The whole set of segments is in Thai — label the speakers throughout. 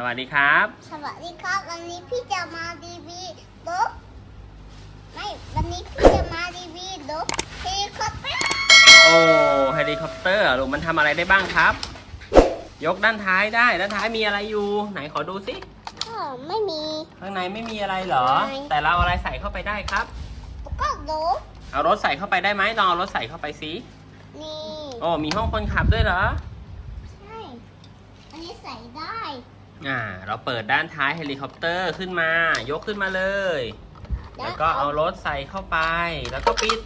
Speaker 1: สวัสดีครับ
Speaker 2: สวัสดีครับ วันนี้พี่จะมาดีวีรถไม่ วันนี้พี่จะมาดีวีรถเฮลิคอปเตอร์
Speaker 1: โอ้เฮลิคอปเตอร์ลูกมันทำอะไรได้บ้างครับ ยกด้านท้ายได้ ด้านท้ายมีอะไรอยู่ ไหนขอดูสิ
Speaker 2: ก็ไม่มี
Speaker 1: ข้างในไม่มีอะไรเหรอ
Speaker 2: ไม่
Speaker 1: แต่เราเอาอะไรใส่เข้าไปได้ครับ
Speaker 2: แล้วก็รถ
Speaker 1: เอารถใส่เข้าไปได้ไหมลองเอารถใส่เข้าไปสิ
Speaker 2: นี่
Speaker 1: โอ้มีห้องคนขับด้วยเหรอ
Speaker 2: ใช่ อันนี้ใส่ได้
Speaker 1: อ่า เราเปิดด้านท้ายเฮลิคอปเตอร์ขึ้นมา ยกขึ้นมาเลย แล้วก็เอารถใส่เข้าไป แล้วก็ปิด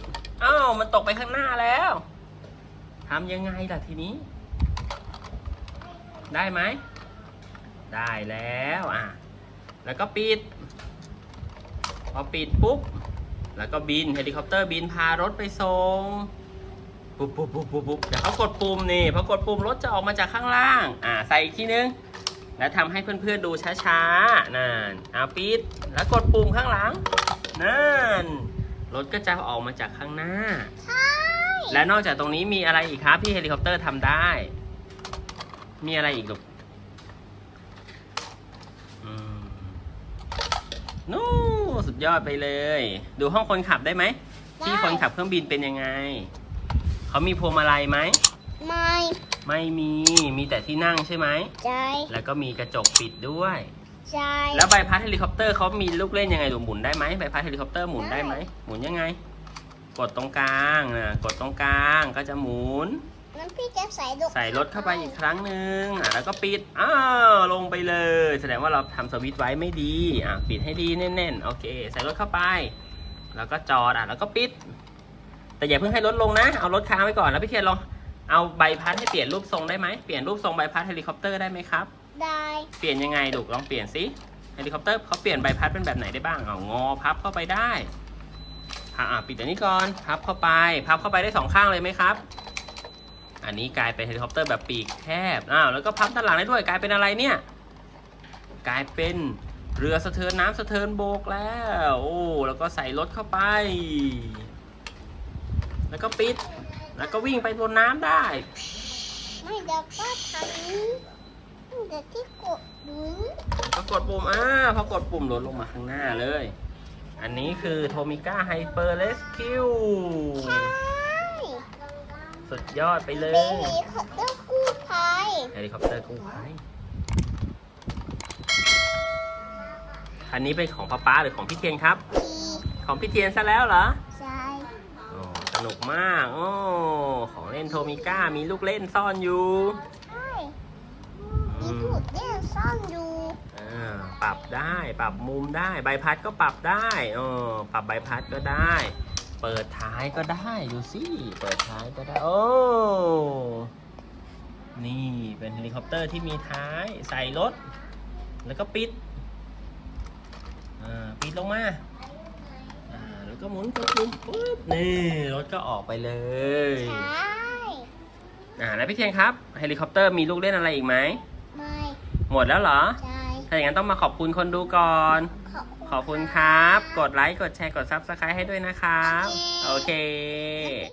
Speaker 1: อ้าว มันตกไปข้างหน้าแล้วทำยังไงล่ะทีนี้ ได้ไหม ได้แล้วอะ แล้วก็ปิด พอปิดปุ๊บ แล้วก็บินเฮลิคอปเตอร์บินพารถไปส่งปุ๊บปุ๊บปุ๊บปุ๊บปุ๊บเดี๋ยวเขากดปุ่มนี่พอกดปุ่มรถจะออกมาจากข้างล่าง อ่า ใส่อีกทีนึง แล้วทำให้เพื่อนๆดูช้าๆนั่นเอาปิด แล้วกดปุ่มข้างหลังนั่นรถก็จะออกมาจากข้างหน้า
Speaker 2: ใช่
Speaker 1: และนอกจากตรงนี้มีอะไรอีกครับที่เฮลิคอปเตอร์ทำได้ มีอะไรอีกลูกอืมนู่นสุดยอดไปเลย ดูห้องคนขับได้ไหม ที่คนขับเครื่องบินเป็นยังไง เขามีพวงมาลัยไหม
Speaker 2: ไม่
Speaker 1: ไม่มีมีแต่ที่นั่งใช่ไหม
Speaker 2: ใจ
Speaker 1: แล้วก็มีกระจกปิดด้วย
Speaker 2: ใจ
Speaker 1: แล้วใบพัดเฮลิคอปเตอร์เขามีลูกเล่นยังไงหรือหมุนได้ไหมใบพัดเฮลิคอปเตอร์หมุนได้ไหมหมุนยังไง กดตรงกลางนะกดตรงกลางก็จะหมุน
Speaker 2: นั้นพี่จะใส่ลูก
Speaker 1: ใส่รถเข้าไปอีกครั้งหนึ่งอะแล้วก็ปิดอ้าวลงไปเลย แสดงว่าเราทำสวิตช์ไว้ไม่ดีอะปิดให้ดีแน่นๆโอเค ใส่รถเข้าไป แล้วก็จอดอะแล้วก็ปิด แต่อย่าเพิ่งให้รถลงนะ เอารถค้างไว้ก่อนแล้วพี่เทียนลอง เอาใบพัดให้เปลี่ยนรูปทรงได้ไหมเปลี่ยนรูปทรงใบพัดเฮลิคอปเตอร์ได้ไหมครับ
Speaker 2: ได้
Speaker 1: เปลี่ยนยังไงลูกลองเปลี่ยนสิเฮลิคอปเตอร์เขาเปลี่ยนใบพัดเป็นแบบไหนได้บ้างเอางอพับเข้าไปได้อะอะปิดอันนี้ก่อนพับเข้าไป พับเข้าไปได้สองข้างเลยไหมครับ อันนี้กลายเป็นเฮลิคอปเตอร์แบบปีกแคบอ้าวแล้วก็พับด้านหลังได้ด้วยกลายเป็นอะไรเนี่ย กลายเป็นเรือสะเทินน้ำสะเทินโบกแล้วโอ้แล้วก็ใส่รถเข้าไป แล้วก็ปิด แล้วก็วิ่งไปบนน้ำได้
Speaker 2: ไม่เดี๋ยวก็ทำนี้เดี๋ยวที่กดหนุน
Speaker 1: พอกดปุ่ม อ่า พอกดปุ่มลดลงมาข้างหน้าเลย อันนี้คือโทมิก้าไฮเปอร์เรสคิว
Speaker 2: ใช่
Speaker 1: สุดยอดไปเล
Speaker 2: เป็น
Speaker 1: ย
Speaker 2: เฮลิคอปเตอร์กู้ภัย
Speaker 1: เฮลิคอปเตอร์กู้ภัย อันนี้เป็นของป๊าป๊าหรือของพี่เทียนครับ
Speaker 2: ที
Speaker 1: ของพี่เทียนซะแล้วเหรอ
Speaker 2: ใช่
Speaker 1: โอ้ส นุกมาก โอ้ ของเล่นโทมิก้า มีลูกเล่นซ่อนอยู่
Speaker 2: ใช่มีถูดเนี่ยซ่อนอยู่
Speaker 1: อ่าปรับได้ ปรับมุมได้ ใบพัดก็ปรับได้เออปรับใบพัดก็ได้ เปิดท้ายก็ได้ ดูสิ เปิดท้ายก็ได้ โอ้ นี่เป็นเฮลิคอปเตอร์ที่มีท้าย ใส่รถ แล้วก็ปิด อ่า ปิดลงมาอ่าแล้ว ก็หมุนกดปุ่มปุ๊บนี่รถก็ออกไปเลย
Speaker 2: ใช่
Speaker 1: อ่าแล้วพี่เทียนครับ เฮลิคอปเตอร์มีลูกเล่นอะไรอีกไหม
Speaker 2: ไม่
Speaker 1: หมดแล้วเหรอ
Speaker 2: ใช่
Speaker 1: ถ้าอย่างนั้นต้องมาขอบคุณคนดูก่อน
Speaker 2: ขอบ
Speaker 1: ขอบคุณครับ กดไลค์ กดแชร์ กดซับสไครต์ให้ด้วยนะครับ
Speaker 2: โอเค
Speaker 1: โอเค